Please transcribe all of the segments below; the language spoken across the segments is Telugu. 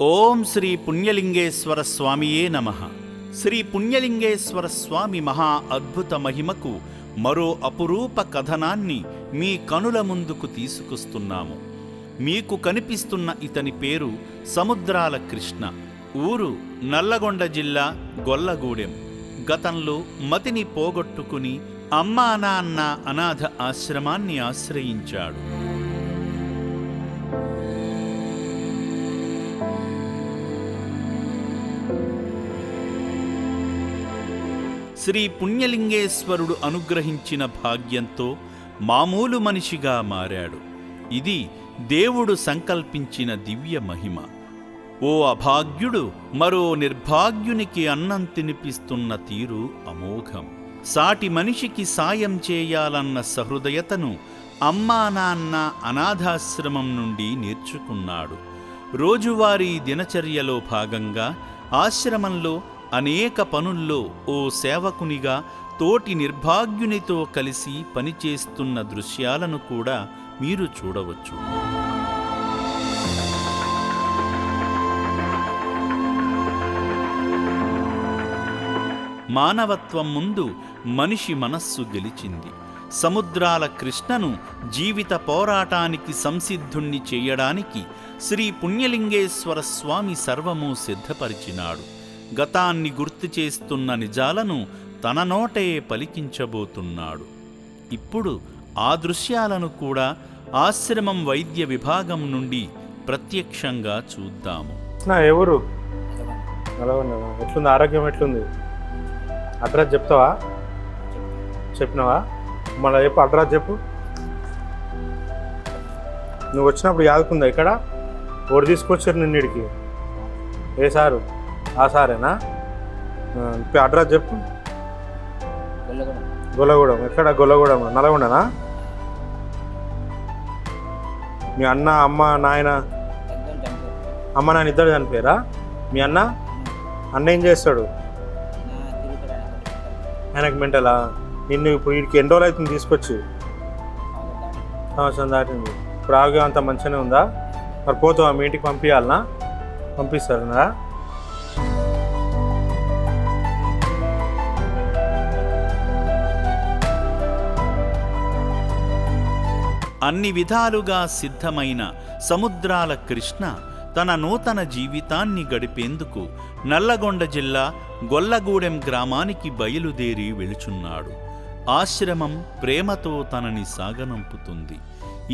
ఓం శ్రీ పుణ్యలింగేశ్వర స్వామియే నమ. శ్రీ పుణ్యలింగేశ్వర స్వామి మహా అద్భుత మహిమకు మరో అపురూప కథనాన్ని మీ కనుల ముందుకు తీసుకొస్తున్నాము. మీకు కనిపిస్తున్న ఇతని పేరు సముద్రాల కృష్ణ. ఊరు నల్లగొండ జిల్లా గొల్లగూడెం. గతంలో మతిని పోగొట్టుకుని అమ్మా నాన్న అనాథ ఆశ్రమాన్ని ఆశ్రయించాడు. శ్రీ పుణ్యలింగేశ్వరుడు అనుగ్రహించిన భాగ్యంతో మామూలు మనిషిగా మారాడు. ఇది దేవుడు సంకల్పించిన దివ్య మహిమ. ఓ అభాగ్యుడు మరో నిర్భాగ్యునికి అన్నం తినిపిస్తున్న తీరు అమోఘం. సాటి మనిషికి సాయం చేయాలన్న సహృదయతను అమ్మా నాన్న అనాథాశ్రమం నుండి నేర్చుకున్నాడు. రోజువారీ దినచర్యలో భాగంగా ఆశ్రమంలో అనేక పనుల్లో ఓ సేవకునిగా తోటి నిర్భాగ్యునితో కలిసి పనిచేస్తున్న దృశ్యాలను కూడా మీరు చూడవచ్చు. మానవత్వం ముందు మనిషి మనస్సు గెలిచింది. సముద్రాల కృష్ణను జీవిత పోరాటానికి సంసిద్ధుణ్ణి చేయడానికి శ్రీ పుణ్యలింగేశ్వర స్వామి సర్వము సిద్ధపరిచినాడు. గతాన్ని గుర్తు చేస్తున్న నిజాలను తన నోటే పలికించబోతున్నాడు. ఇప్పుడు ఆ దృశ్యాలను కూడా ఆశ్రమం వైద్య విభాగం నుండి ప్రత్యక్షంగా చూద్దాము. నా ఎవరు? ఎట్లుంది? ఆరోగ్యం ఎట్లుంది? అడ్రస్ చెప్తావా? చెప్పినావా? మళ్ళీ చెప్పు అడ్రస్ చెప్పు. నువ్వు వచ్చినప్పుడు యాదుకుందా ఇక్కడ? ఓడి తీసుకొచ్చారు నిన్నడికి ఏ సారు? ఆ సారేనా? అడ్రస్ చెప్పు. గొల్లగూడెం. ఎక్కడ? గొల్లగూడెం నల్గొండనా మీ అన్న అమ్మ నాయన? అమ్మ నాన్న ఇద్దరు చనిపోయారా? మీ అన్న? అన్న ఏం చేస్తాడు? ఆయనకు మెంటలా? నిన్ను ఇప్పుడు వీడికి ఎన్ని రోజులు అవుతుంది తీసుకొచ్చి? సంవత్సరం దాటింది. ఇప్పుడు ఆరోగ్యం అంత మంచిగానే ఉందా? మరి పోతావా? మీ ఇంటికి పంపించాలనా పంపిస్తారనా అన్ని విధాలుగా సిద్ధమైన సముద్రాల కృష్ణ తన నూతన జీవితాన్ని గడిపేందుకు నల్లగొండ జిల్లా గొల్లగూడెం గ్రామానికి బయలుదేరి వెళుచున్నాడు. ఆశ్రమం ప్రేమతో తనని సాగనంపుతుంది.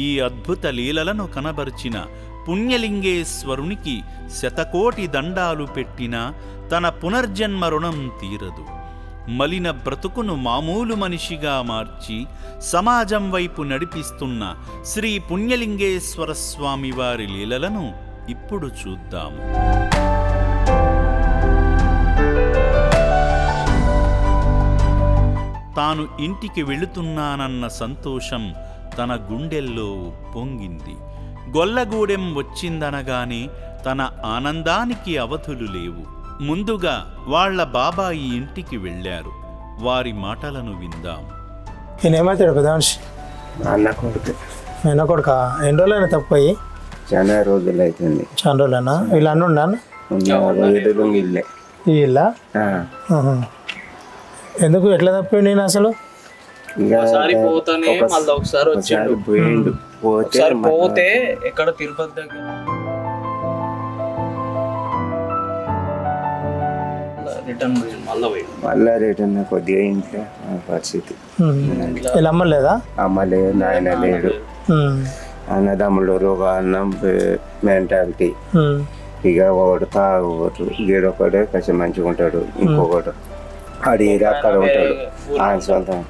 ఈ అద్భుత లీలలను కనబరిచిన పుణ్యలింగేశ్వరునికి శతకోటి దండాలు పెట్టినా తన పునర్జన్మ రుణం తీరదు. మలిన బ్రతుకును మామూలు మనిషిగా మార్చి సమాజం వైపు నడిపిస్తున్న శ్రీ పుణ్యలింగేశ్వర స్వామి వారి లీలలను ఇప్పుడు చూద్దాము. తాను ఇంటికి వెళుతున్నానన్న సంతోషం తన గుండెల్లో పొంగింది. గొల్లగూడెం వచ్చిందనగానే తన ఆనందానికి అవధులు లేవు. ముందుగా వాళ్ళ బాబాయి ఇంటికి వెళ్ళారు. వారి మాటలను విందాం. ఈయన ఏమవుతాడు పెద్ద మనిషి? అన్న కొడుకు. నేను కొడుక? ఎన్ని రోజులైనా తప్పిపోయి? చాలా రోజులు అవుతుంది చాలా రోజులైనా? వీళ్ళు అన్నీ ఉన్నాను ఇల్లే. ఆహా. ఎందుకు? ఎట్లా తప్పిపోయి నేను అసలు? ఒకసారి పోతానే మళ్ళీ ఒకసారి వచ్చిండు. పోతే ఎక్కడ తిరుపతి దగ్గర? రిటర్న్ మళ్ళీ పోయిండు మళ్ళా రిటర్న్ కొద్దిగా ఇంట్లో ఆ పరిస్థితి. వీళ్ళు అమ్మలేదా? అమ్మ లేదు నాయన లేడు. అన్నదమ్ములు అన్నం మెంటాలిటీ. ఇక ఒకడు తాగొకడు గీడొకడే కొంచెం మంచిగా ఉంటాడు ఇంకొకడు ఆడి అక్కడ ఉంటాడు. ఆయన సొంతం.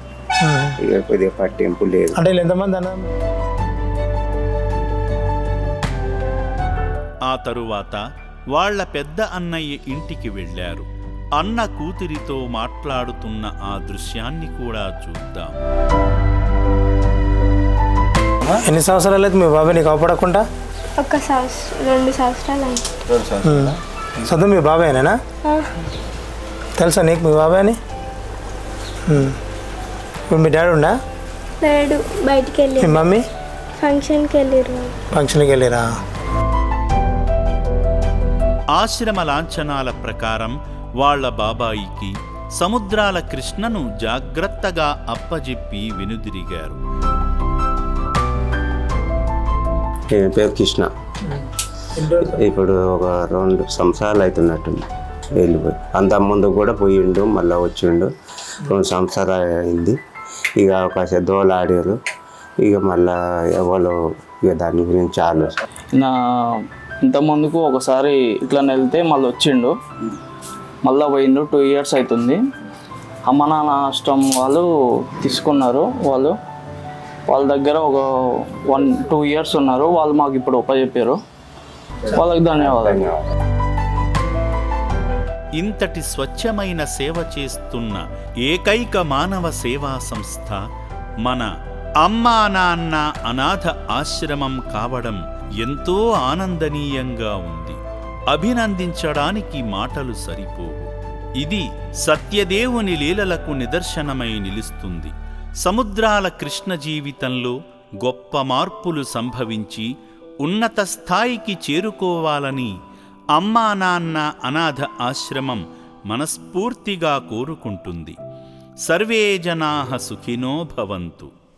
ఇక కొద్దిగా పట్టింపు లేదు. అంటే ఎంతమంది అన్న? ఆ తరువాత వాళ్ళ పెద్ద అన్నయ్య ఇంటికి వెళ్ళారు. అన్న కూతురితో మాట్లాడుతున్న ఆ దృశ్యాన్ని కూడా చూద్దాం. ఎన్ని సంవత్సరాలు అయితే మీ బాబాయ్ నీకు అవపడకుండా? ఒక సంవత్సరం రెండు సంవత్సరాలు. సొంతం మీ బాబాయేనా? తెలుసా నీకు మీ బాబాయ్ అని. ఇప్పుడు మీ డాడీ ఉండా? లేడు బయటికి మీ వెళ్ళి మమ్మీ? ఫంక్షన్కి వెళ్ళారు ఫంక్షన్కి వెళ్ళిరా? ఆశ్రమ లాంఛనాల ప్రకారం వాళ్ళ బాబాయికి సముద్రాల కృష్ణను జాగ్రత్తగా అప్పజెప్పి వెనుదిరిగారు. పేరు కృష్ణ? ఇప్పుడు ఒక రెండు సంవత్సరాలు అవుతున్నట్టుంది. వెళ్ళిపోయి అంత ముందు కూడా పోయిండు మళ్ళీ వచ్చిండు. రెండు సంవత్సరాలు అయింది. ఇక కాసేపు దోలాడారు. ఇక మళ్ళా ఎవరు ఇక దాని గురించి ఆలోచన. నా ఇంత ముందుకు ఒకసారి ఇట్లా వెళ్తే మళ్ళీ వచ్చిండు. మళ్ళీ పోయిండు టూ ఇయర్స్ అవుతుంది అమ్మ నాన్న ఆశ్రమం వాళ్ళు తీసుకున్నారు వాళ్ళు. వాళ్ళ దగ్గర ఒక వన్ టూ ఇయర్స్ ఉన్నారు. వాళ్ళు మాకు ఇప్పుడు ఉపజెప్పారు వాళ్ళకి ధన్యవాదాలు. ఇంతటి స్వచ్ఛమైన సేవ చేస్తున్న ఏకైక మానవ సేవా సంస్థ మన అమ్మా నాన్న అనాథ ఆశ్రమం కావడం ఎంతో ఆనందనీయంగా ఉంది. అభినందించడానికి మాటలు సరిపోవు. ఇది సత్యదేవుని లీలలకు నిదర్శనమై నిలుస్తుంది. సముద్రాల కృష్ణ జీవితంలో గొప్ప మార్పులు సంభవించి ఉన్నత స్థాయికి చేరుకోవాలని అమ్మా నాన్న అనాథ ఆశ్రమం మనస్ఫూర్తిగా కోరుకుంటుంది. సర్వే జనా సుఖినో భవంతు.